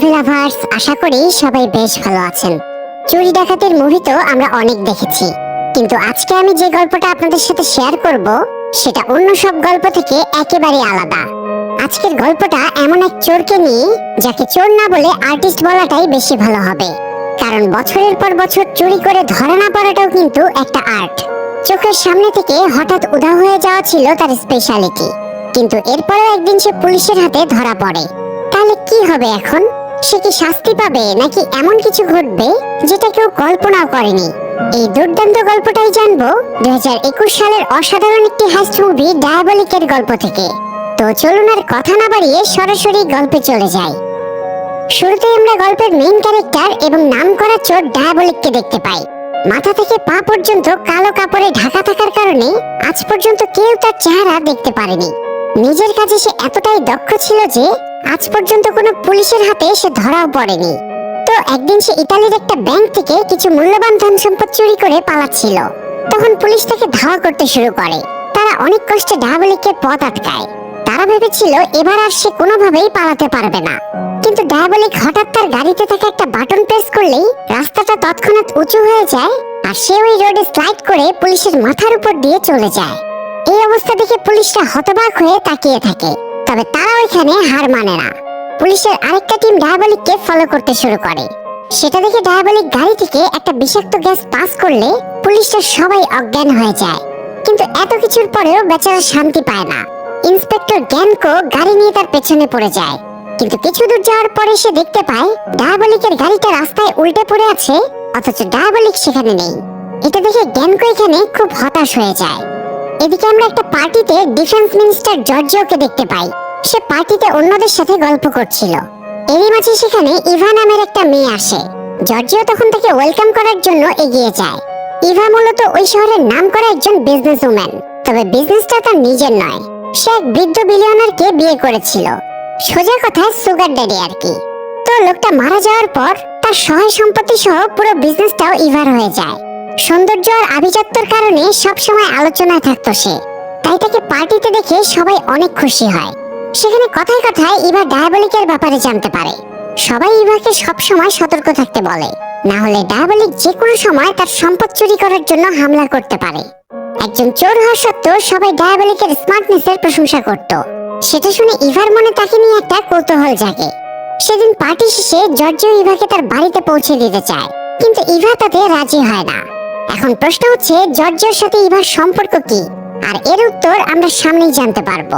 Movie lovers আশা করি সবাই বেশ ভালো আছেন। চুরি ডাকাতের মুভি তো আমরা অনেক দেখেছি। কিন্তু আজকে আমি যে গল্পটা আপনাদের সাথে শেয়ার করব, সেটা অন্য সব গল্প থেকে একেবারে আলাদা। আজকের গল্পটা এমন এক চোরকে নিয়ে, যাকে চোর না বলে আর্টিস্ট বলাটাই বেশি ভালো হবে। কারণ বছরের পর বছর চুরি করে ধরা না পড়াটাও কিন্তু একটা আর্ট চোখের সামনে থেকে হঠাৎ উধাও হয়ে যাওয়া ছিল তার স্পেশালিটি কিন্তু এরপরেও একদিন সে পুলিশের হাতে ধরা পড়ে। তাহলে কি হবে এখন? সে কি শাস্তি পাবে নাকি এমন কিছু ঘটবে যেটা কেউ কল্পনাও করেনি? এই দুর্দান্ত গল্পটাই জানব দুই সালের অসাধারণ একটি হাস্ট মুভি ডায়াবলিকের গল্প থেকে। তো চলুন আর কথা না বাড়িয়ে সরাসরি গল্পে চলে যাই। শুরুতে আমরা গল্পের মেইন ক্যারেক্টার এবং নাম করা চোর ডায়াবলিককে দেখতে পাই। মাথা থেকে পা পর্যন্ত কালো কাপড়ে ঢাকা থাকার কারণে আজ পর্যন্ত কেউ তার চেহারা দেখতে পারেনি। নিজের কাজে সে এতটাই দক্ষ ছিল যে আজ পর্যন্ত কোনো পুলিশের হাতে সে ধরাও পড়েনি। তো একদিন সে ইতালির একটা ব্যাংক থেকে কিছু মূল্যবান ধন সম্পদ চুরি করে পালাচ্ছিল। তখন পুলিশ তাকে ধাওয়া করতে শুরু করে। তারা অনেক কষ্টে ডায়াবলিকের পথ আটকায়। তারা ভেবেছিল, এবার আর সে কোনোভাবেই পালাতে পারবে না। কিন্তু ডায়াবলিক হঠাৎ তার গাড়িতে থাকা একটা বাটন প্রেস করলেই রাস্তাটা তৎক্ষণাৎ উঁচু হয়ে যায় আর সে ওই রোডে স্লাইড করে পুলিশের মাথার উপর দিয়ে চলে যায়। এই অবস্থা দেখে পুলিশরা হতবাক হয়ে তাকিয়ে থাকে। তবে তারা ওইখানে হার মানে না। পুলিশের আরেকটা টিম ডায়াবলিককে ফলো করতে শুরু করে। সেটা দেখে ডায়াবলিক গাড়ি থেকে একটা বিষাক্ত গ্যাস পাস করলে পুলিশরা সবাই অজ্ঞান হয়ে যায়। কিন্তু এত কিছুর পরেও বেচারা শান্তি পায় না। ইন্সপেক্টর জ্ঞানকো গাড়ি নিয়ে তার পেছনে পড়ে যায়। কিন্তু কিছু দূর যাওয়ার পরে সে দেখতে পায় ডায়াবলিকের গাড়িটা রাস্তায় উল্টে পড়ে আছে, অথচ ডায়াবলিক সেখানে নেই। এটা দেখে জ্ঞানকো এখানে খুব হতাশ হয়ে যায়। এদিকে আমরা একটা পার্টিতে ডিফেন্স মিনিস্টার জর্জিওকে দেখতে পাই। সে পার্টিতে অন্যদের সাথে গল্প করছিল। এরই মাঝে সেখানে ইভা নামের একটা মেয়ে আসে। জর্জিও তখন তাকে ওয়েলকাম করার জন্য এগিয়ে যায়। ইভা মূলত ওই শহরের নাম করা একজন বিজনেস উম্যান তবে বিজনেসটা তার নিজের নয়। সে এক বৃদ্ধ বিলিয়নারকে বিয়ে করেছিল। সোজা কথায় সুগার ড্যাডি আর কি। তো লোকটা মারা যাওয়ার পর তার সহায় সম্পত্তি সহ পুরো বিজনেসটাও ইভার হয়ে যায়। সৌন্দর্য আর আভিজাত্যর কারণে সবসময় আলোচনায় থাকতো সে। তাই তাকে পার্টিতে দেখে সবাই অনেক খুশি হয়। সেখানে কথায় কথায় ইভা ডায়াবলিকের ব্যাপারে জানতে পারে। সবাই ইভাকে সবসময় সতর্ক থাকতে বলে। না হলে ডায়াবলিক যে কোনো সময় তার সম্পদ চুরি করার জন্য হামলা করতে পারে। একজন চোর হওয়া সত্ত্বেও সবাই ডায়াবলিকের স্মার্টনেসের প্রশংসা করত। সেটা শুনে ইভার মনে তাকে নিয়ে একটা কৌতূহল জাগে। সেদিন পার্টি শেষে জর্জিও ইভাকে তার বাড়িতে পৌঁছে দিতে চায়। কিন্তু ইভা তাতে রাজি হয় না। এখন প্রশ্ন হচ্ছে জর্জিওর সাথে ইভার সম্পর্ক কি? আর এর উত্তর আমরা সামনেই জানতে পারব।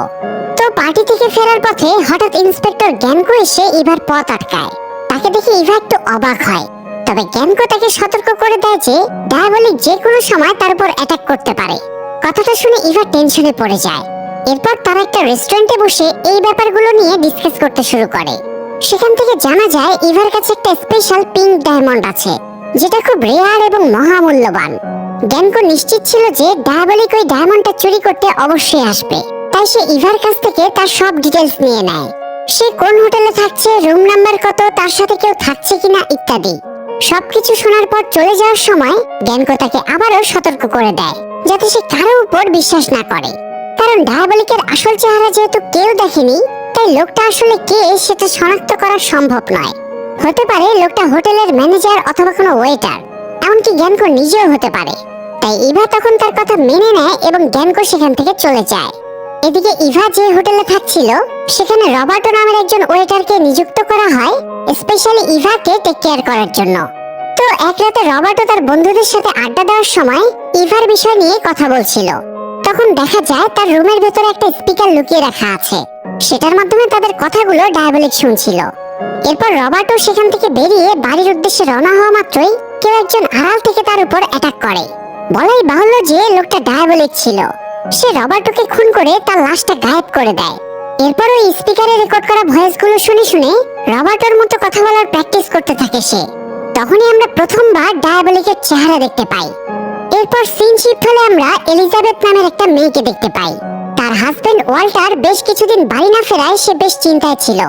তো পার্টি থেকে ফেরার পথে হঠাৎ ইন্সপেক্টর জ্ঞানকো এসে ইভার পথ আটকায়। তাকে দেখে ইভা একটু অবাক হয়। তবে জ্ঞানকো তাকে সতর্ক করে দেয় যে, ডায়াবলিক যে কোনো সময় তার উপর অ্যাটাক করতে পারে। কথাটা শুনে ইভা টেনশনে পড়ে যায়। এরপর তারা একটা রেস্টুরেন্টে বসে এই ব্যাপারগুলো নিয়ে ডিসকাস করতে শুরু করে। সেখান থেকে জানা যায়, ইভার কাছে একটা স্পেশাল পিঙ্ক ডায়মন্ড আছে। যেটা খুব রেয়ার এবং মহামূল্যবান। জ্ঞানকো নিশ্চিত ছিল যে ডায়াবলিক ওই ডায়মন্ডটা চুরি করতে অবশ্যই আসবে। তাই সে ইভার কাছ থেকে তার সব ডিটেলস নিয়ে নেয়। সে কোন হোটেলে থাকছে রুম নাম্বার কত, তার সাথে কেউ থাকছে কিনা ইত্যাদি। সবকিছু শোনার পর চলে যাওয়ার সময় জ্ঞানকো তাকে আবারও সতর্ক করে দেয়, যাতে সে কারও উপর বিশ্বাস না করে। কারণ ডায়াবলিকের আসল চেহারা যেহেতু কেউ দেখেনি, তাই লোকটা আসলে কে, সেটা শনাক্ত করা সম্ভব নয়। হতে পারে লোকটা হোটেলের ম্যানেজার অথবা কোনো ওয়েটার এমনকি জ্ঞানকো নিজেও হতে পারে। তাই ইভা তখন তার কথা মেনে নেয় এবং জ্ঞানকো সেখান থেকে চলে যায়। এদিকে ইভা যে হোটেলে থাকছিল, সেখানে রবার্টো নামের একজন ওয়েটারকে নিযুক্ত করা হয় স্পেশালি ইভাকে টেক কেয়ার করার জন্য। তো এক রাতে রবার্টো তার বন্ধুদের সাথে আড্ডা দেওয়ার সময় ইভার বিষয় নিয়ে কথা বলছিল। তখন দেখা যায় তার রুমের ভেতরে একটা স্পিকার লুকিয়ে রাখা আছে। সেটার মাধ্যমে তাদের কথাগুলো ডায়াবলিক শুনছিল। এরপর রবার্টো সেখান থেকে বেরিয়ে বাড়ির উদ্দেশ্যে রওনা হওয়া মাত্রই কেউ একজন আড়াল থেকে তার উপর অ্যাটাক করে। বলাই বাহুল্য যে লোকটা ডায়াবলিক ছিল, সে রবার্টোকে খুন করে তার লাশটা গায়েব করে দেয়। এরপর ওই স্পিকারে রেকর্ড করা ভয়েসগুলো শুনে শুনে রবার্টোর মতো কথা বলার প্র্যাকটিস করতে থাকে সে। তখনই আমরা প্রথমবার ডায়াবলিকের চেহারা দেখতে পাই। এরপর সিন শিফট হলে আমরা এলিজাবেথ নামের একটা মেয়েকে দেখতে পাই। তার হাজবেন্ড ওয়াল্টার বেশ কিছুদিন বাড়ি না ফেরায় সে বেশ চিন্তায় ছিল।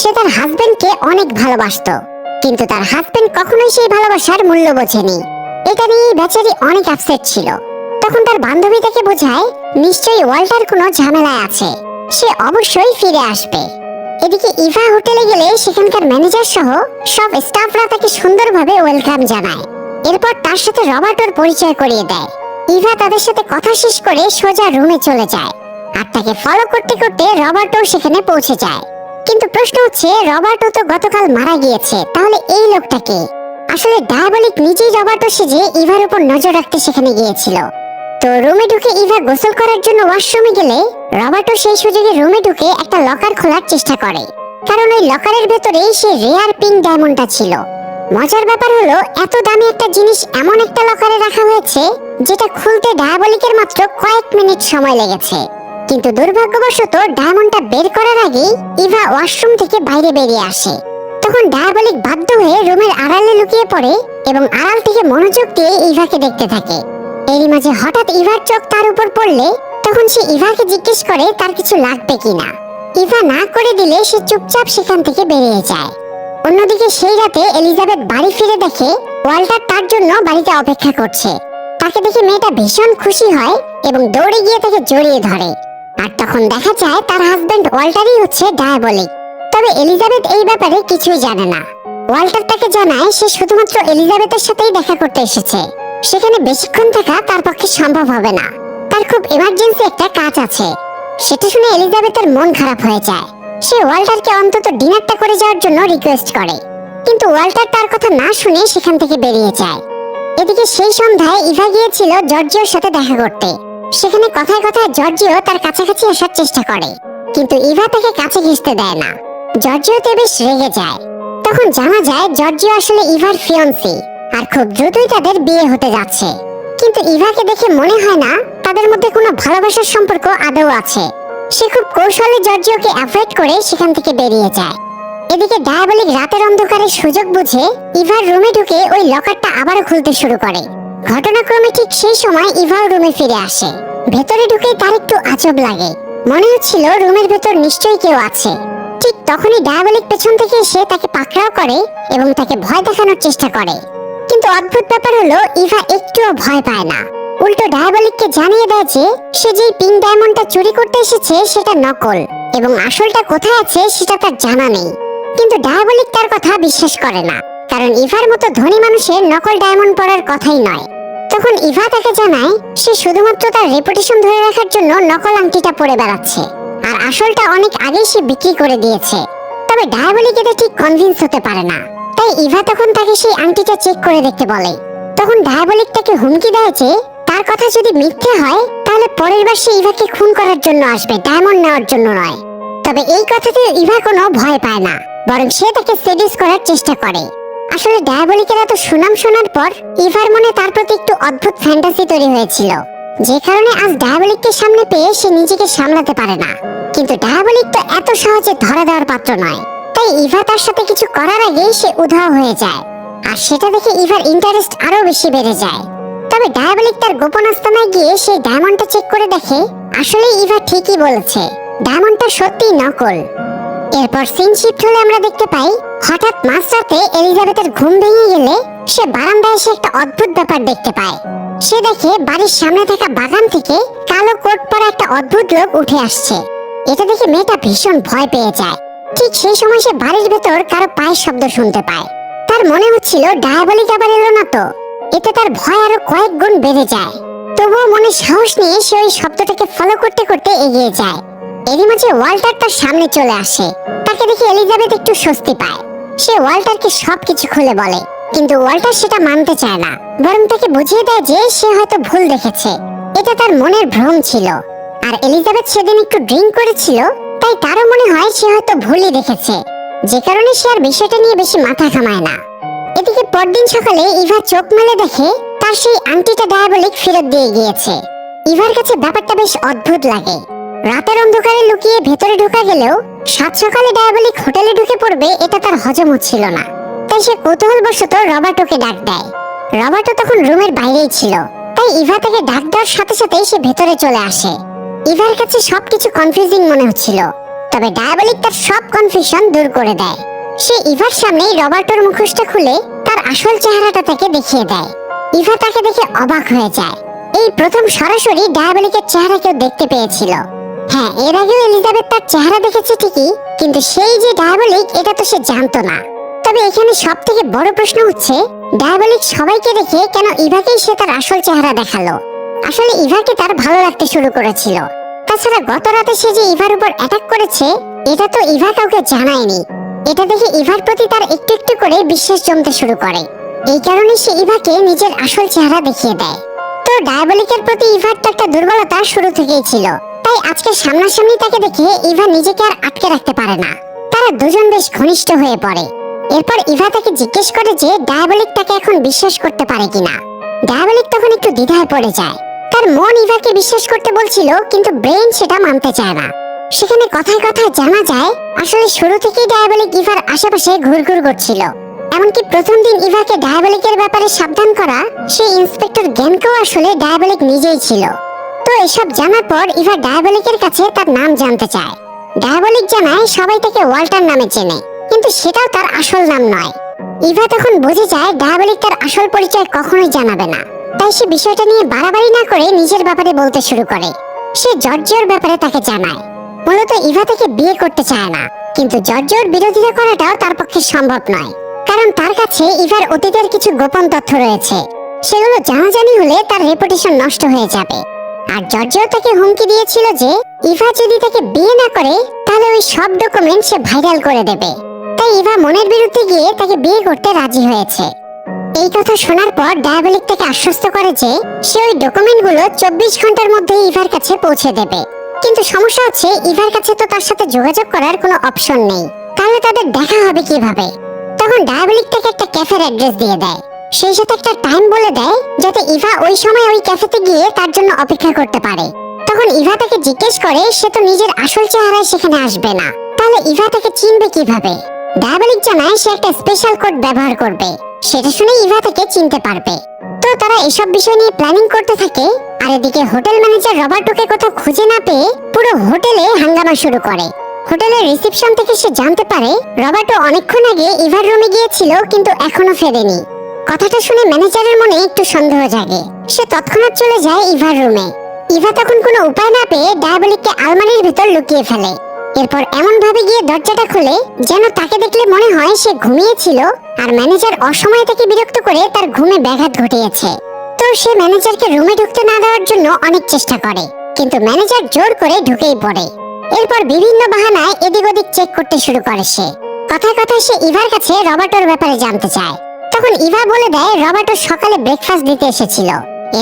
সে তার হাজবেন্ডকে অনেক ভালোবাসতো, কিন্তু তার হাজবেন্ড কখনোই সেই ভালোবাসার মূল্য বোঝেনি। এটা নিয়ে বেচারি অনেক আপসেট ছিল। তখন তার বান্ধবী তাকে বোঝায়, নিশ্চয়ই ওয়াল্টার কোনো ঝামেলায় আছে। সে অবশ্যই ফিরে আসবে। এদিকে ইভা হোটেলে গেলে সেখানকার ম্যানেজার সহ সব স্টাফরা তাকে সুন্দরভাবে ওয়েলকাম জানায়। এরপর তার সাথে রবার্টোর পরিচয় করিয়ে দেয়। ইভা তাদের সাথে কথা শেষ করে সোজা রুমে চলে যায়। আর তাকে ফলো করতে করতে রবার্টো সেখানে পৌঁছে যায়। কিন্তু প্রশ্ন হচ্ছে, রবার্টো তো গতকাল মারা গিয়েছে, তাহলে এই লোকটা কে? আসলে ডায়াবলিক নিজেই রবার্টো সেজে ইভার উপর নজর রাখতে সেখানে গিয়েছিল। তো রুমে ঢুকে ইভা গোসল করার জন্য ওয়াশরুমে গেলে, রবার্টো সেই সুযোগে রুমে ঢুকে একটা লকার খোলার চেষ্টা করে। কারণ ওই লকারের ভেতরে সে রেয়ার পিঙ্ক ডায়মন্ডটা ছিল। মজার ব্যাপার হলো, এত দামি একটা জিনিস এমন একটা লকারে রাখা হয়েছে, যেটা খুলতে ডায়াবলিকের মাত্র কয়েক মিনিট সময় লেগেছে। কিন্তু দুর্ভাগ্যবশত ডায়মন্ডটা বের করার আগেই ইভা ওয়াশরুম থেকে বাইরে বেরিয়ে আসে। তখন ডায়াবলিক বাধ্য হয়ে রুমের আড়ালে লুকিয়ে পড়ে এবং আড়াল থেকে মনোযোগ দিয়ে ইভাকে দেখতে থাকে। এরই মাঝে হঠাৎ ইভার চোখ তার উপর পড়লে তখন সে ইভাকে জিজ্ঞেস করে তার কিছু লাগবে কিনা। ইভা না করে দিলে সে চুপচাপ সেখান থেকে বেরিয়ে যায়। অন্যদিকে সেই রাতে এলিজাবেথ বাড়ি ফিরে দেখে ওয়াল্টার তার জন্য বাড়িতে অপেক্ষা করছে। তাকে দেখে মেয়েটা ভীষণ খুশি হয় এবং দৌড়ে গিয়ে তাকে জড়িয়ে ধরে। আর তখন দেখা যায় তার হাজবেন্ড ওয়াল্টারই হচ্ছে ডায়াবলিক তবে এলিজাবেথ এই ব্যাপারে কিছুই জানে না। ওয়াল্টার তাকে জানায় সে শুধুমাত্র এলিজাবেথের সাথেই দেখা করতে এসেছে। সেখানে বেশিক্ষণ থাকা তার পক্ষে সম্ভব হবে না। তার খুব এমার্জেন্সি একটা কাজ আছে। সেটা শুনে এলিজাবেথের মন খারাপ হয়ে যায়। সে ওয়াল্টারকে অন্তত ডিনারটা করে যাওয়ার জন্য রিকোয়েস্ট করে। কিন্তু ওয়াল্টার তার কথা না শুনে সেখান থেকে বেরিয়ে যায়। এদিকে সেই সন্ধ্যায় ইভা গিয়েছিল জর্জিওর সাথে দেখা করতে। সেখানে কথায় কথায় জর্জিও তার কাছাকাছি আসার চেষ্টা করে, কিন্তু ইভা তাকে কাছে ঘেঁষতে দেয় না। জর্জিওতে বেশ রেগে যায়। তখন জানা যায় জর্জিও আসলে ইভার ফিয়ন্সি, আর খুব দ্রুতই তাদের বিয়ে হতে যাচ্ছে। কিন্তু ইভাকে দেখে মনে হয় না তাদের মধ্যে কোনো ভালোবাসার সম্পর্ক আদৌ আছে। সে খুব কৌশলে জর্জিওকে অ্যাভয়েড করে সেখান থেকে বেরিয়ে যায়। এদিকে ডায়াবলিক রাতের অন্ধকারে সুযোগ বুঝে ইভার রুমে ঢুকে ওই লকারটা আবারও খুলতে শুরু করে। ঘটনাক্রমে ঠিক সেই সময় ইভাও রুমে ফিরে আসে। ভেতরে ঢুকে তার একটু আজব লাগে। মনে হচ্ছিল রুমের ভেতর নিশ্চয়ই কেউ আছে। ঠিক তখনই ডায়াবলিক পেছন থেকে এসে তাকে পাকড়াও করে এবং তাকে ভয় দেখানোর চেষ্টা করে। কিন্তু অদ্ভুত ব্যাপার হলো, ইভা একটুও ভয় পায় না। উল্টো ডায়াবলিককে জানিয়ে দেয় যে, সে যেই পিঙ্ক ডায়মন্ডটা চুরি করতে এসেছে, সেটা নকল এবং আসলটা কোথায় আছে সেটা তার জানা নেই। কিন্তু ডায়াবলিক তার কথা বিশ্বাস করে না। কারণ ইভার মতো ধনী মানুষের নকল ডায়মন্ড পরার কথাই নয়। তখন ইভা তাকে জানায়, সে শুধুমাত্র তার রেপুটেশন ধরে রাখার জন্য নকল আংটিটা পরে বেড়াচ্ছে, আর আসলটা অনেক আগেই সে বিক্রি করে দিয়েছে। তবে ডায়াবলিক এতে ঠিক কনভিন্স হতে পারে না। তাই ইভা তখন তাকে সেই আংটিটা চেক করে দেখতে বলে। তখন ডায়াবলিক তাকে হুমকি দেয় যে, তার কথা যদি মিথ্যে হয়, তাহলে পরের বার সে ইভাকে খুন করার জন্য আসবে, ডায়মন্ড নেওয়ার জন্য নয়। তবে এই কথাতে ইভা কোনো ভয় পায় না, বরং সে তাকে সেডিস করার চেষ্টা করে। আসলে ডায়াবলিকের এত সুনাম শোনার পর ইভার মনে তার প্রতি একটু অদ্ভুত ফ্যান্টাসি তৈরি হয়েছিল। যে কারণে আজ ডায়াবলিককে সামনে পেয়ে সে নিজেকে সামলাতে পারে না। কিন্তু ডায়াবলিক তো এত সহজে ধরা দেওয়ার পাত্র নয়। তাই ইভা তার সাথে কিছু করার আগেই সে উধাও হয়ে যায়। আর সেটা দেখে ইভার ইন্টারেস্ট আরও বেশি বেড়ে যায়। তবে ডায়াবলিক তার গোপন আস্তানায় গিয়ে সেই ডায়মন্ডটা চেক করে দেখে, আসলে ইভা ঠিকই বলেছে। ডায়মন্ডটা সত্যিই নকল। এরপর সিন শিফট হলে আমরা দেখতে পাই, হঠাৎ মাঝরাতে এলিজাবেথের ঘুম ভেঙে গেলে সে বারান্দায় এসে একটা অদ্ভুত ব্যাপার দেখতে পায়। সে দেখে বাড়ির সামনে থাকা বাগান থেকে কালো কোট পরা একটা অদ্ভুত লোক উঠে আসছে। এটা দেখে মেয়েটা ভীষণ ভয় পেয়ে যায়। ঠিক সেই সময় সে বাড়ির ভেতর কারও পায়ের শব্দ শুনতে পায়। তার মনে হচ্ছিল ডায়াবলিক আবার এলো না তো। এতে তার ভয় আরও কয়েক গুণ বেড়ে যায়। তবুও মনে সাহস নিয়ে সে ওই শব্দটাকে ফলো করতে করতে এগিয়ে যায়। এরই মাঝে ওয়াল্টার তার সামনে চলে আসে। তাকে দেখে এলিজাবেথ একটু স্বস্তি পায়। সে ওয়াল্টারকে সবকিছু খুলে বলে, কিন্তু ওয়াল্টার সেটা মানতে চায় না। বরং তাকে বুঝিয়ে দেয় যে সে হয়তো ভুল দেখেছে। এটা তার মনের ভ্রম ছিল। আর এলিজাবেথ সেদিন একটু ড্রিঙ্ক করেছিল, তাই তারও মনে হয় সে হয়তো ভুলই দেখেছে। যে কারণে সে আর বিষয়টা নিয়ে বেশি মাথা ঘামায় না। এদিকে পরদিন সকালে ইভা চোখ মেলে দেখে তার সেই আংটিটা ডায়াবলিক ফেরত দিয়ে গিয়েছে। ইভার কাছে ব্যাপারটা বেশ অদ্ভুত লাগে। রাতের অন্ধকারে লুকিয়ে ভেতরে ঢোকা গেলেও সাত সকালে ডায়াবলিক হোটেলে ঢুকে পড়বে এটা তার হজম হচ্ছিল না। তাই সে কৌতূহলবশত রবার্টোকে ডাক দেয়। রবার্টো তখন রুমের বাইরেই ছিল। তাই ইভা তাকে ডাক দেওয়ার সাথে সাথেই সে ভেতরে চলে আসে। ইভার কাছে সবকিছু কনফিউজিং মনে হচ্ছিল। তবে ডায়াবলিক তার সব কনফিউশন দূর করে দেয়। সে ইভার সামনেই রবার্টোর মুখোশটা খুলে তার আসল চেহারাটা তাকে দেখিয়ে দেয়। ইভা তাকে দেখে অবাক হয়ে যায়। এই প্রথম সরাসরি ডায়াবলিকের চেহারা কেউ দেখতে পেয়েছিল। হ্যাঁ এর আগেও এলিজাবেথ তার চেহারা দেখেছে ঠিকই, কিন্তু সেই যে ডায়াবলিক এটা তো সে জানতো না। তবে এখানে সব থেকে বড় প্রশ্ন হচ্ছে ডায়াবলিক সবাইকে দেখে কেন ইভাকেই সে তার আসল চেহারা দেখাল? আসলে ইভাকে তার ভালো লাগতে শুরু করেছিল। তাছাড়া গত রাতে সে যে ইভার উপর অ্যাটাক করেছে, এটা তো ইভা কাউকে জানায়নি। এটা দেখে ইভার প্রতি তার একটু একটু করে বিশ্বাস জমতে শুরু করে। এই কারণে সে ইভাকে নিজের আসল চেহারা দেখিয়ে দেয়। তো ডায়াবলিকের প্রতি ইভার তো একটা দুর্বলতা শুরু থেকেই ছিল। তাই আজকে সামনাসামনি তাকে দেখে ইভা নিজেকে আর আটকে রাখতে পারে না। তারা দুজন বেশ ঘনিষ্ঠ হয়ে পড়ে। এরপর ইভা তাকে জিজ্ঞেস করে যে ডায়াবলিক তাকে এখন বিশ্বাস করতে পারে কিনা। ডায়াবলিক তখন একটু দ্বিধায় পড়ে যায়। তার মন ইভাকে বিশ্বাস করতে বলছিল, কিন্তু ব্রেন সেটা মানতে চায় না। সেখানে কথায় কথায় জানা যায়, আসলে শুরু থেকেই ডায়াবলিক ইভার আশেপাশে ঘুরঘুর করছিল। এমনকি প্রথম দিন ইভাকে ডায়াবলিকের ব্যাপারে সাবধান করা, সেই ইন্সপেক্টর জ্ঞানকেও আসলে ডায়াবলিক নিজেই ছিল। তো এসব জানার পর ইভা ডায়াবলিকের কাছে তার নাম জানতে চায়। ডায়াবলিক জানায় সবাই তাকে ওয়াল্টার নামে চেনে, কিন্তু সেটাও তার আসল নাম নয়। ইভা তখন বুঝে যায় ডায়াবলিক তার আসল পরিচয় কখনোই জানাবে না। তাই সে বিষয়টা নিয়ে বাড়াবাড়ি না করে নিজের ব্যাপারে বলতে শুরু করে। সে জর্জিওর ব্যাপারে তাকে জানায়। মূলত ইভা তাকে বিয়ে করতে চায় না, কিন্তু জর্জিওর বিরোধিতা করাটাও তার পক্ষে সম্ভব নয়। কারণ তার কাছে ইভার অতীতের কিছু গোপন তথ্য রয়েছে। সেগুলো জানাজানি হলে তার রেপুটেশন নষ্ট হয়ে যাবে। আর জর্জিও তাকে হুমকি দিয়েছিল যে ইভা যদি তাকে বিয়ে না করে, তাহলে ওই সব ডকুমেন্ট সে ভাইরাল করে দেবে। তাই ইভা মনের বিরুদ্ধে গিয়ে তাকে বিয়ে করতে রাজি হয়েছে। এই কথা শোনার পর ডায়াবলিক তাকে আশ্বস্ত করে যে সে ওই ডকুমেন্টগুলো চব্বিশ ঘণ্টার মধ্যে ইভার কাছে পৌঁছে দেবে। কিন্তু সমস্যা হচ্ছে, ইভার কাছে তো তার সাথে যোগাযোগ করার কোনো অপশন নেই। তাহলে তাদের দেখা হবে কীভাবে? তখন ডায়াবলিক তাকে একটা ক্যাফের অ্যাড্রেস দিয়ে দেয়। সেই সাথে একটা টাইম বলে দেয় যাতে ইভা ওই সময় ওই ক্যাফেতে গিয়ে তার জন্য অপেক্ষা করতে পারে। তখন ইভা তাকে জিজ্ঞেস করে, সে তো নিজের আসল চেহারায় সেখানে আসবে না। তাহলে ইভা তাকে চিনবে কীভাবে? ডায়াবলিক জানায় সে একটা স্পেশাল কোড ব্যবহার করবে। সেটা শুনে ইভা তাকে চিনতে পারবে। তো তারা এসব বিষয় নিয়ে প্ল্যানিং করতে থাকে, আর এদিকে হোটেল ম্যানেজার রবার্টোকে কোথাও খুঁজে না পেয়ে পুরো হোটেলে হাঙ্গামা শুরু করে। হোটেলের রিসেপশন থেকে সে জানতে পারে, রবার্টো অনেকক্ষণ আগে ইভার রুমে গিয়েছিল, কিন্তু এখনও ফেরেনি। কথাটা শুনে ম্যানেজারের মনে একটু সন্দেহ জাগে। সে তৎক্ষণাৎ চলে যায় ইভার রুমে। ইভা তখন কোনো উপায় না পেয়ে ডায়াবলিককে আলমারির ভেতর লুকিয়ে ফেলে। এরপর এমন ভাবে গিয়ে দরজাটা খুলে, যেন তাকে দেখলে মনে হয় সে ঘুমিয়েছিল আর ম্যানেজার অসময়ে তাকে বিরক্ত করে তার ঘুমে ব্যাঘাত ঘটিয়েছে। তো সে ম্যানেজারকে রুমে ঢুকতে না দেওয়ার জন্য অনেক চেষ্টা করে, কিন্তু ম্যানেজার জোর করে ঢুকেই পড়ে। এরপর বিভিন্ন বাহানায় এদিক ওদিক চেক করতে শুরু করে সে। কথায় কথায় সে ইভার কাছে রবার্টোর ব্যাপারে জানতে চায়। তখন ইভা বলে দেয়, রবার্টো সকালে ব্রেকফাস্ট দিতে এসেছিল।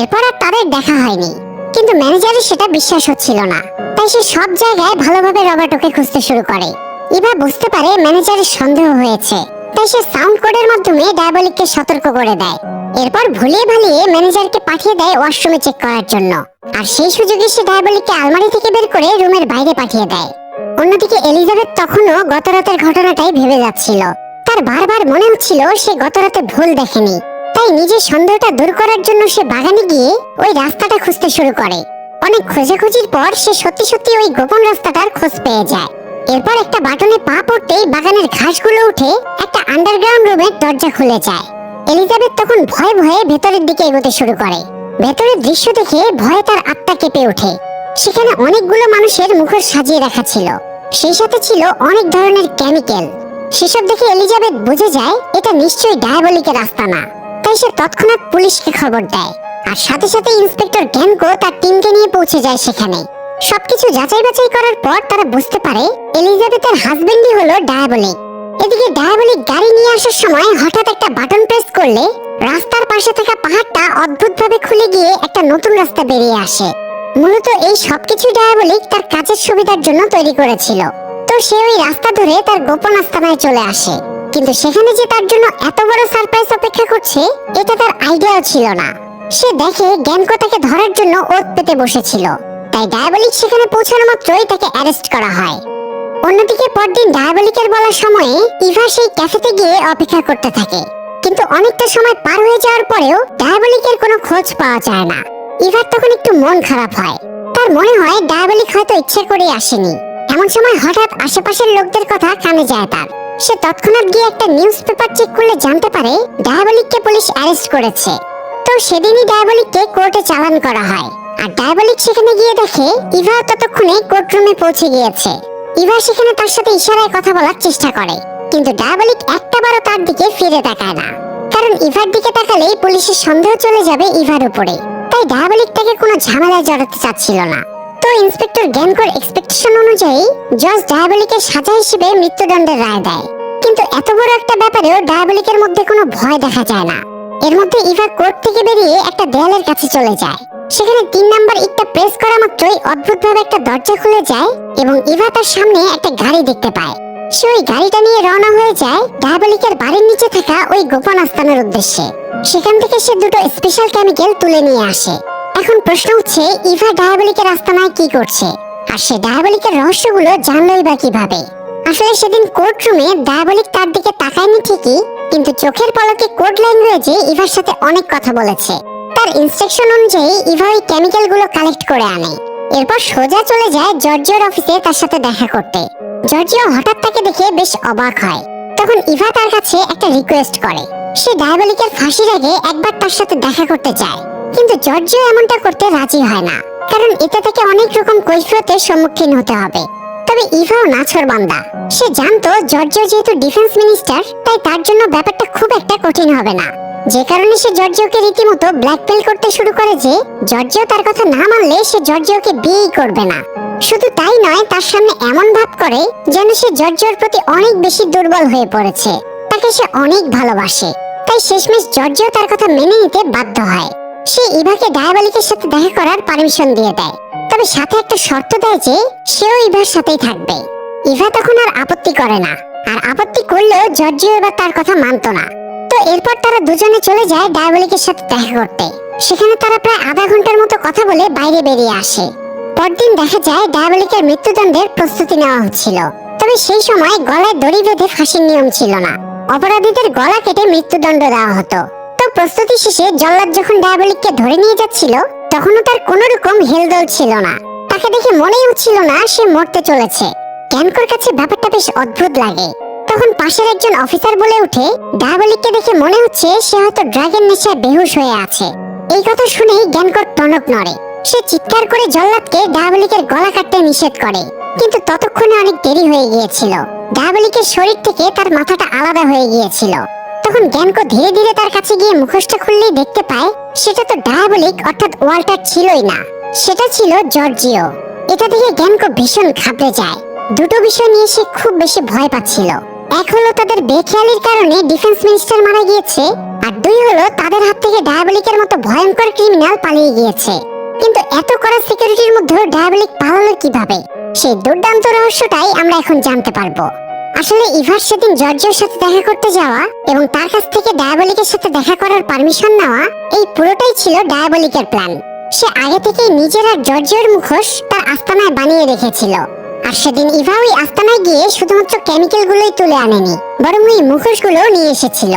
এরপর আর তাদের দেখা হয়নি। কিন্তু ম্যানেজারের সেটা বিশ্বাস হচ্ছিল না। তাই সে সব জায়গায় ভালোভাবে রবার্টোকে খুঁজতে শুরু করে। ইভা বুঝতে পারে ম্যানেজারের সন্দেহ হয়েছে। তাই সে সাউন্ড কোডের মাধ্যমে ডায়াবলিককে সতর্ক করে দেয়। এরপর ভুলিয়ে ভালিয়ে ম্যানেজারকে পাঠিয়ে দেয় ওয়াশরুমে চেক করার জন্য। আর সেই সুযোগে সে ডায়াবলিককে আলমারি থেকে বের করে রুমের বাইরে পাঠিয়ে দেয়। অন্যদিকে এলিজাবেথ তখনও গত রাতের ঘটনাটাই ভেবে যাচ্ছিল। তার বারবার মনে হচ্ছিল সে গত রাতে ভুল দেখেনি। তাই নিজের সন্দেহটা দূর করার জন্য সে বাগানে গিয়ে ওই রাস্তাটা খুঁজতে শুরু করে। অনেক খোঁজাখুঁজির পর সে সত্যি সত্যি ওই গোপন রাস্তাটার খোঁজ পেয়ে যায়। এরপর একটা বাটনে পা পড়তেই বাগানের ঘাসগুলো উঠে একটা আন্ডারগ্রাউন্ড রুমের দরজা খুলে যায়। এলিজাবেথ তখন ভয়ে ভয়ে ভেতরের দিকে এগোতে শুরু করে। ভেতরের দৃশ্য দেখে ভয়ে তার আত্মা কেঁপে ওঠে। সেখানে অনেকগুলো মানুষের মুখোশ সাজিয়ে রাখা ছিল। সেই সাথে ছিল অনেক ধরনের কেমিক্যাল সেসব দেখে এলিজাবেথ বুঝে যায় এটা নিশ্চয়ই ডায়াবলিকের রাস্তা না। তাই সে তৎক্ষণাৎ পুলিশকে খবর দেয়। আর সাথে সাথে ইন্সপেক্টর গ্যানকো তার টিমকে নিয়ে পৌঁছে যায় সেখানে। সবকিছু যাচাই বাছাই করার পর তারা বুঝতে পারে এলিজাবেথের হাজবেন্ডই হলো ডায়াবলিক এদিকে ডায়াবলিক গাড়ি নিয়ে আসার সময় হঠাৎ একটা বাটন প্রেস করলে রাস্তার পাশে থাকা পাহাড়টা অদ্ভুতভাবে খুলে গিয়ে একটা নতুন রাস্তা বেরিয়ে আসে। মূলত এই সবকিছু ডায়াবলিক তার কাজের সুবিধার জন্য তৈরি করেছিল। তো সে ওই রাস্তা ধরে তার গোপন আস্তানায় চলে আসে। কিন্তু সেখানে যে তার জন্য এত বড় সারপ্রাইজ অপেক্ষা করছে, এটা তার আইডিয়াও ছিল না। সে দেখে জ্ঞানকো তাকে ধরার জন্য ওত পেতে বসেছিল। তাই ডায়াবলিক সেখানে পৌঁছানো মাত্রই তাকে অ্যারেস্ট করা হয়। অন্যদিকে পরদিন ডায়াবলিকের বলার সময়ে ইভা সেই ক্যাফেতে গিয়ে অপেক্ষা করতে থাকে। কিন্তু অনেকটা সময় পার হয়ে যাওয়ার পরেও ডায়াবলিকের কোনো খোঁজ পাওয়া যায় না। ইভার তখন একটু মন খারাপ হয়। তার মনে হয় ডায়াবলিক হয়তো ইচ্ছে করে আসেনি। এমন সময় হঠাৎ আশেপাশের লোকদের কথা কানে যায় তার। সে তৎক্ষণাৎ গিয়ে একটা নিউজ পেপার চেক করলে জানতে পারে ডায়াবলিককে পুলিশ অ্যারেস্ট করেছে। তো সেদিনই ডায়াবলিককে কোর্টে চালান করা হয়। আর ডায়াবলিক সেখানে গিয়ে দেখে ইভা ততক্ষণে কোর্টরুমে পৌঁছে গিয়েছে। ইভা সেখানে তার সাথে ইশারায় কথা বলার চেষ্টা করে। কিন্তু ডায়াবলিক একটাবারও তার দিকে ফিরে তাকায় না। কারণ ইভার দিকে তাকালেই পুলিশের সন্দেহ চলে যাবে ইভার উপরে। তাই ডায়াবলিক তাকে কোনো ঝামেলায় জড়াতে চাচ্ছিল না। ইন্সপেক্টর জ্ঞানকর এক্সপেকটেশন অনুযায়ী জজ ডায়াবলিকের সাজা হিসেবে মৃত্যুদণ্ডের রায় দেয়। কিন্তু এত বড় একটা ব্যাপারেও ডায়াবলিকের মধ্যে কোনো ভয় দেখা যায় না। এর মধ্যে ইভা কোর্ট থেকে বেরিয়ে একটা দেয়ালের কাছে চলে যায়। সেখানে তিন নাম্বার ইটটা প্রেস করা মাত্রই অদ্ভুতভাবে একটা দরজা খুলে যায় এবং ইভা তার সামনে একটা গাড়ি দেখতে পায়। সে ওই গাড়িটা নিয়ে রওনা হয়ে যায় ডায়াবলিকের বাড়ির নিচে থাকা ওই গোপন আস্তানার উদ্দেশ্যে। সেখান থেকে সে দুটো স্পেশাল কেমিক্যাল তুলে নিয়ে আসে। এখন প্রশ্ন হচ্ছে ইভা ডায়াবলিকের আস্তানায় কি করছে? আর সে ডায়াবলিকের রহস্যগুলো জানলই বা কীভাবে? আসলে সেদিন কোর্ট রুমে ডায়াবলিক তার দিকে তাকায়নি ঠিকই, কিন্তু চোখের পলকে কোড ল্যাঙ্গুয়েজে ইভার সাথে অনেক কথা বলেছে। তার ইনস্ট্রাকশন অনুযায়ী ইভা ওই কেমিক্যালগুলো কালেক্ট করে আনে। এরপর সোজা চলে যায় জর্জিওর অফিসে তার সাথে দেখা করতে। জর্জিও হঠাৎ তাকে দেখে বেশ অবাক হয়। তখন ইভা তার কাছে একটা রিকোয়েস্ট করে। সে ডায়াবলিকের ফাঁসির আগে একবার তার সাথে দেখা করতে চায় কিন্তু জর্জিও এমনটা করতে রাজি হয় না, কারণ এতে থেকে অনেক রকম কৈফিয়তের সম্মুখীন হতে হবে। তবে ইভাও নাছর বান্দা। সে জানতো জর্জিও যেহেতু ডিফেন্স মিনিস্টার, তাই তার জন্য ব্যাপারটা খুব একটা কঠিন হবে না। যে কারণে সে জর্জিওকে রীতিমতো ব্ল্যাকমেল করতে শুরু করে যে, জর্জিও তার কথা না মানলে সে জর্জিওকে বিয়েই করবে না। শুধু তাই নয়, তার সামনে এমন ভাব করে যেন সে জর্জিওর প্রতি অনেক বেশি দুর্বল হয়ে পড়েছে। তাকে সে অনেক ভালোবাসে। তাই শেষমেশ জর্জিও তার কথা মেনে নিতে বাধ্য হয়। সে ইভাকে ডায়াবলিকের সাথে দেখা করার পারমিশন দিয়ে দেয়। তবে সাথে একটা শর্ত দেয় যে, সেও ইভার সাথেই থাকবে। ইভা তখন আর আপত্তি করে না। আর আপত্তি করলেও জর্জিও এবার তার কথা মানতো না। তো এরপর তারা দুজনে চলে যায় ডায়াবলিকের সাথে দেখা করতে। সেখানে তারা প্রায় আধা ঘণ্টার মতো কথা বলে বাইরে বেরিয়ে আসে। পরদিন দেখা যায় ডায়াবলিকের মৃত্যুদণ্ডের প্রস্তুতি নেওয়া হচ্ছিল। তবে সেই সময় গলায় দড়ি বেঁধে ফাঁসির নিয়ম ছিল না। অপরাধীদের গলা কেটে মৃত্যুদণ্ড দেওয়া হতো। প্রস্তুতি শেষে জল্লাদ যখন ডায়াবলিককে ধরে নিয়ে যাচ্ছিল, তখনও তার কোনো রকম হেলদোল ছিল না। তাকে দেখে মনেই হচ্ছিল না সে মরতে চলেছে। ক্যানকোর কাছে ব্যাপারটা বেশ অদ্ভুত লাগে। তখন পাশের একজন অফিসার বলে উঠে ডায়াবলিককে দেখে মনে হচ্ছে সে হয়তো ড্রাগের নেশায় বেহুশ হয়ে আছে। এই কথা শুনেই জ্ঞানকর টনক নড়ে। সে চিৎকার করে জল্লাদকে ডায়াবলিকের গলা কাটতে নিষেধ করে। কিন্তু ততক্ষণে অনেক দেরি হয়ে গিয়েছিল। ডায়াবলিকের শরীর থেকে তার মাথাটা আলাদা হয়ে গিয়েছিল। তখন জ্ঞানকো ধীরে ধীরে তার কাছে গিয়ে মুখোশটা খুললেই দেখতে পায়, সেটা তো ডায়াবলিক অর্থাৎ ওয়াল্টার ছিলই না। সেটা ছিল জর্জিও। এটা দেখে জ্ঞানকো ভীষণ ঘাবড়ে যায়। দুটো বিষয় নিয়ে সে খুব বেশি ভয় পাচ্ছিল। এক হলো তাদের বেখেয়ালির কারণে ডিফেন্স মিনিস্টার মারা গিয়েছে, আর দুই হলো তাদের হাত থেকে ডায়াবলিকের মতো ভয়ঙ্কর ক্রিমিনাল পালিয়ে গিয়েছে। কিন্তু এত কড়া সিকিউরিটির মধ্যেও ডায়াবলিক পালালো কীভাবে? সেই দুর্দান্ত রহস্যটাই আমরা এখন জানতে পারব। আসলে ইভার সেদিন জর্জের সাথে দেখা করতে যাওয়া এবং তার কাছ থেকে ডায়াবলিকের সাথে দেখা করার পারমিশন নেওয়া, এই পুরোটাই ছিল ডায়াবলিকের প্ল্যান। সে আগে থেকেই নিজের আর জর্জিওর মুখোশ তার আস্তানায় বানিয়ে রেখেছিল। আর সেদিন ইভা ওই আস্তানায় গিয়ে শুধুমাত্র কেমিক্যাল গুলোই তুলে আনেনি, বরং ওই মুখোশগুলো নিয়ে এসেছিল।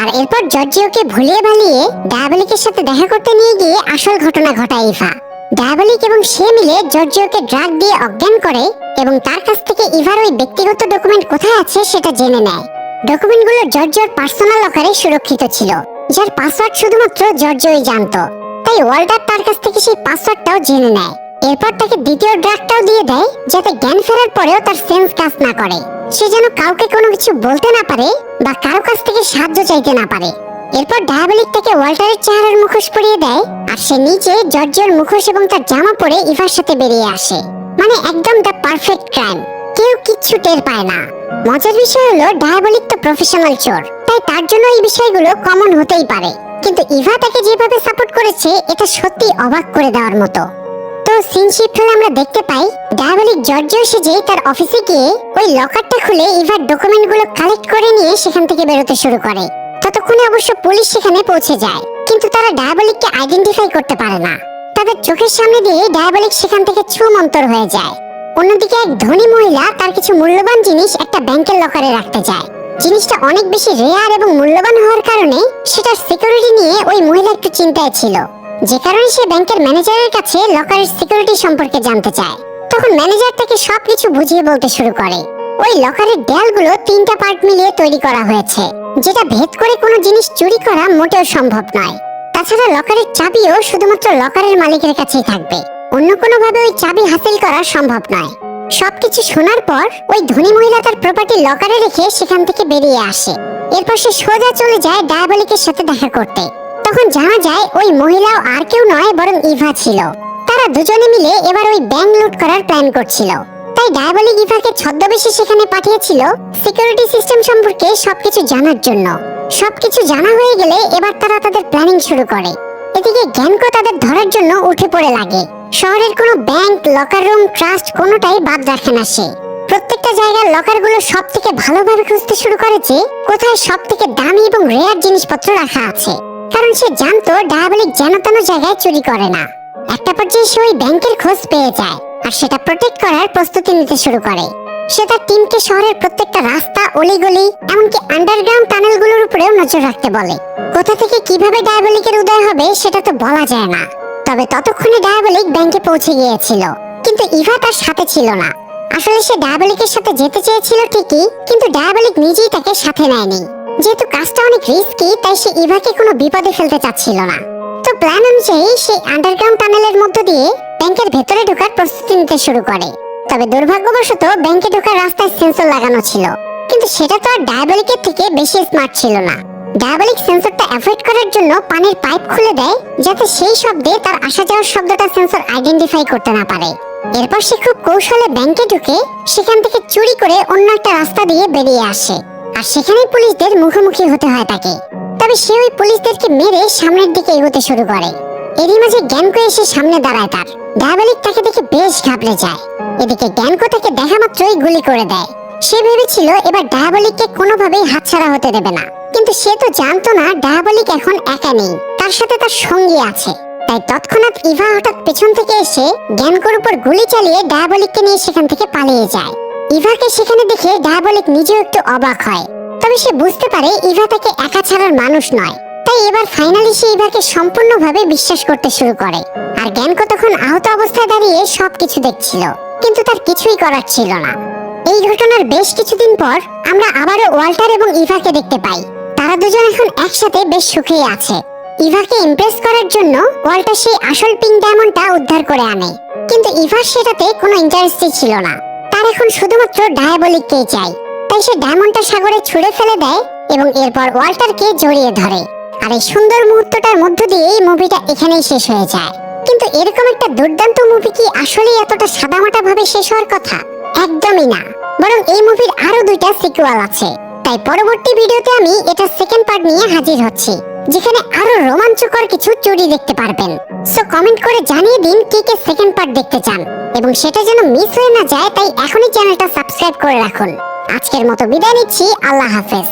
আর এরপর জর্জিওকে ভুলিয়ে ভালিয়ে ডায়াবলিকের সাথে দেখা করতে নিয়ে গিয়ে আসল ঘটনা ঘটায় ইভা। ডায়াবলিক এবং সে মিলে জর্জিওকে ড্রাগ দিয়ে অজ্ঞান করে এবং তার কাছ থেকে ইভার ওই ব্যক্তিগত ডকুমেন্ট কোথায় আছে সেটা জেনে নেয়। ডকুমেন্টগুলো জর্জিওর পার্সোনাল লকারে সুরক্ষিত ছিল, যার পাসওয়ার্ড শুধুমাত্র জর্জিওই জানতো। তাই ওয়াল্টার তার কাছ থেকে সেই পাসওয়ার্ডটাও জেনে নেয়। এরপর তাকে দ্বিতীয় ড্রাগটাও দিয়ে দেয়, যাতে জ্ঞান ফেরার পরেও তার সেন্স কাজ না করে। সে যেন কাউকে কোনো কিছু বলতে না পারে বা কারও কাছ থেকে সাহায্য চাইতে না পারে। এরপর ডায়াবলিক তাকে ওয়াল্টারের চেহারার মুখোশ পরিয়ে দেয়, আর সে নিচে জর্জিওর মুখোশ এবং তার জামা পরে ইভার সাথে বেরিয়ে আসে। মানে একদম দ্য পারফেক্ট ক্রাইম। কেউ কিচ্ছু টের পায় না। মজার বিষয় হলো, ডায়াবলিক তো প্রফেশনাল চোর। তাই তার জন্য এই বিষয়গুলো কমন হতেই পারে। কিন্তু ইভা তাকে যেভাবে সাপোর্ট করেছে, এটা সত্যি অবাক করে দেওয়ার মতো। তো সিন শিফট হলে আমরা দেখতে পাই, ডায়াবলিক জর্জিও সেজে তার অফিসে গিয়ে ওই লকারটা খুলে ইভার ডকুমেন্টগুলো কালেক্ট করে নিয়ে সেখান থেকে বেরোতে শুরু করে। ততক্ষণে অবশ্য পুলিশ সেখানে পৌঁছে যায়। কিন্তু তারা ডায়াবলিককে আইডেন্টিফাই করতে পারে না। তাদের চোখের সামনে দিয়ে ডায়াবলিক সেখান থেকে ছুমন্তর হয়ে যায়। অন্যদিকে এক ধনী মহিলা তার কিছু মূল্যবান জিনিস একটা ব্যাংকের লকারে রাখতে যায়। জিনিসটা অনেক বেশি রেয়ার এবং মূল্যবান হওয়ার কারণে সেটার সিকিউরিটি নিয়ে ওই মহিলা একটু চিন্তায় ছিল। যে কারণে সে ব্যাংকের ম্যানেজারের কাছে লকারের সিকিউরিটি সম্পর্কে জানতে চায়। তখন ম্যানেজার তাকে সবকিছু বুঝিয়ে বলতে শুরু করে। ওই লকারের দেয়ালগুলো তিনটা পার্ট মিলিয়ে তৈরি করা হয়েছে, যেটা ভেদ করে কোনো জিনিস চুরি করা মোটেও সম্ভব নয়। তাছাড়া লকারের চাবিও শুধুমাত্র লকারের মালিকের কাছেই থাকবে। অন্য কোনো ভাবে ওই চাবি হাসিল করা সম্ভব নয়। সবকিছু শোনার পর ওই ধনী মহিলা তার প্রপার্টি লকারে রেখে সেখান থেকে বেরিয়ে আসে। এরপর সে সোজা চলে যায় ডায়াবলিকের সাথে দেখা করতে। তখন জানা যায় ওই মহিলাও আর কেউ নয়, বরং ইভা ছিল। তারা দুজনে মিলে এবার ওই ব্যাংক লুট করার প্ল্যান করছিল। তাই ডায়াবলিক ইভাকে ছদ্মবেশে সেখানে পাঠিয়েছিল সিকিউরিটি সিস্টেম সম্পর্কে সবকিছু জানার জন্য। সবকিছু জানা হয়ে গেলে এবার তারা তাদের প্ল্যানিং শুরু করে। এদিকে জ্ঞানকো তাদের ধরার জন্য উঠে পড়ে লাগে। শহরের কোনো ব্যাংক লকার রুম ট্রাস্ট কোনোটাই বাদ রাখে না সে। প্রত্যেকটা জায়গার লকারগুলো সব থেকে ভালোভাবে খুঁজতে শুরু করেছে কোথায় সব থেকে দামি এবং রেয়ার জিনিসপত্র রাখা আছে। কারণ সে জানতো ডায়াবলিক যেন তেন জায়গায় চুরি করে না। একটা পর্যায়ে সে ওই ব্যাংকের খোঁজ পেয়ে যায়। আর সেটা প্রোটেক্ট করার প্রস্তুতি নিতে শুরু করে। সে তার টিমকে শহরের প্রত্যেকটা রাস্তা, অলিগলি, এমনকি আন্ডারগ্রাউন্ড টানেলগুলোর উপরেও নজর রাখতে বলে। কোথা থেকে কীভাবে ডায়াবলিকের উদয় হবে, সেটা তো বলা যায় না। তবে ততক্ষণে ডায়াবলিক ব্যাংকে পৌঁছে গিয়েছিল। কিন্তু ইভা তার সাথে ছিল না। আসলে সে ডায়াবলিকের সাথে যেতে চেয়েছিল ঠিকই, কিন্তু ডায়াবলিক নিজেই তাকে সাথে নেয়নি। যেহেতু কাজটা অনেক রিস্কি তাই সে ইভাকে কোনো বিপদে ফেলতে চাচ্ছিল না। তো প্ল্যান অনুযায়ী সে আন্ডারগ্রাউন্ড টানেলের মধ্য দিয়ে ব্যাংকের ভেতরে ঢোকার প্রস্তুতি নিতে শুরু করে। তবে দুর্ভাগ্যবশত ব্যাংকে ঢোকার রাস্তায় সেন্সর লাগানো ছিল। কিন্তু সেটা তো আর ডায়াবলিকের থেকে বেশি স্মার্ট ছিল না। ডায়াবলিক সেন্সরটা অ্যাভয়েড করার জন্য পানির পাইপ খুলে দেয়, যাতে সেই শব্দে তার আসা যাওয়ার শব্দটা সেন্সর আইডেন্টিফাই করতে না পারে। এরপর সে খুব কৌশলে ব্যাংকে ঢুকে সেখান থেকে চুরি করে অন্য একটা রাস্তা দিয়ে বেরিয়ে আসে। আর সেখানে পুলিশদের মুখোমুখি হতে হয় তাকে। তবে সে ওই পুলিশদেরকে মেরে সামনের দিকে এগোতে শুরু করে। এরই মাঝে জ্ঞানকো এসে সামনে দাঁড়ায় তার। ডায়াবলিক তাকে দেখে বেশ ঘাবড়ে যায়। এদিকে জ্ঞানকো তাকে দেখা মাত্রই গুলি করে দেয়। সে ভেবেছিল এবার ডায়াবলিককে কোনোভাবেই হাতছাড়া হতে দেবে না। কিন্তু সে তো জানতো না ডায়াবলিক এখন একা নেই, তার সাথে তার সঙ্গী আছে। তাই তৎক্ষণাৎ ইভা হঠাৎ পেছন থেকে এসে জ্ঞানকোর উপর গুলি চালিয়ে ডায়াবলিককে নিয়ে সেখান থেকে পালিয়ে যায়। ইভাকে সেখানে দেখে ডায়াবলিক নিজেও একটু অবাক হয়। তবে সে বুঝতে পারে ইভা তাকে একা ছাড়ার মানুষ নয়। তাই এবার ফাইনালি সে ইভাকে সম্পূর্ণভাবে বিশ্বাস করতে শুরু করে। আর জ্ঞানকো তখন আহত অবস্থায় দাঁড়িয়ে সবকিছু দেখছিল, কিন্তু তার কিছুই করার ছিল না। এই ঘটনার বেশ কিছুদিন পর আমরা আবারও ওয়াল্টার এবং ইভাকে দেখতে পাই। তারা দুজন এখন একসাথে বেশ সুখেই আছে। ইভাকে ইমপ্রেস করার জন্য ওয়াল্টার সেই আসল পিঙ্ক ডায়মন্ডটা উদ্ধার করে আনে। কিন্তু ইভার সেটাতে কোনো ইন্টারেস্টই ছিল না। তার এখন শুধুমাত্র ডায়াবলিককেই চাই তাই সে ডায়মন্ডটা সাগরে ছুঁড়ে ফেলে দেয় এবং এরপর ওয়াল্টারকে জড়িয়ে ধরে। আর এই সুন্দর মুহূর্তটার মধ্য দিয়ে এই মুভিটা এখানেই শেষ হয়ে যায়। কিন্তু এরকম একটা দুর্দান্ত মুভি কি আসলেই এতটা সাদামাটা ভাবে শেষ হওয়ার কথা? একদমই না। বরং এই মুভির আরও দুইটা সিকুয়াল আছে। তাই পরবর্তী ভিডিওতে আমি এটা সেকেন্ড পার্ট নিয়ে হাজির হচ্ছি, যেখানে আরও রোমাঞ্চকর কিছু চুরি দেখতে পারবেন। সো কমেন্ট করে জানিয়ে দিন কে কে সেকেন্ড পার্ট দেখতে চান। এবং সেটা যেন মিস হয়ে না যায়, তাই এখনই চ্যানেলটা সাবস্ক্রাইব করে রাখুন। আজকের মতো বিদায় নিচ্ছি। আল্লাহ হাফেজ।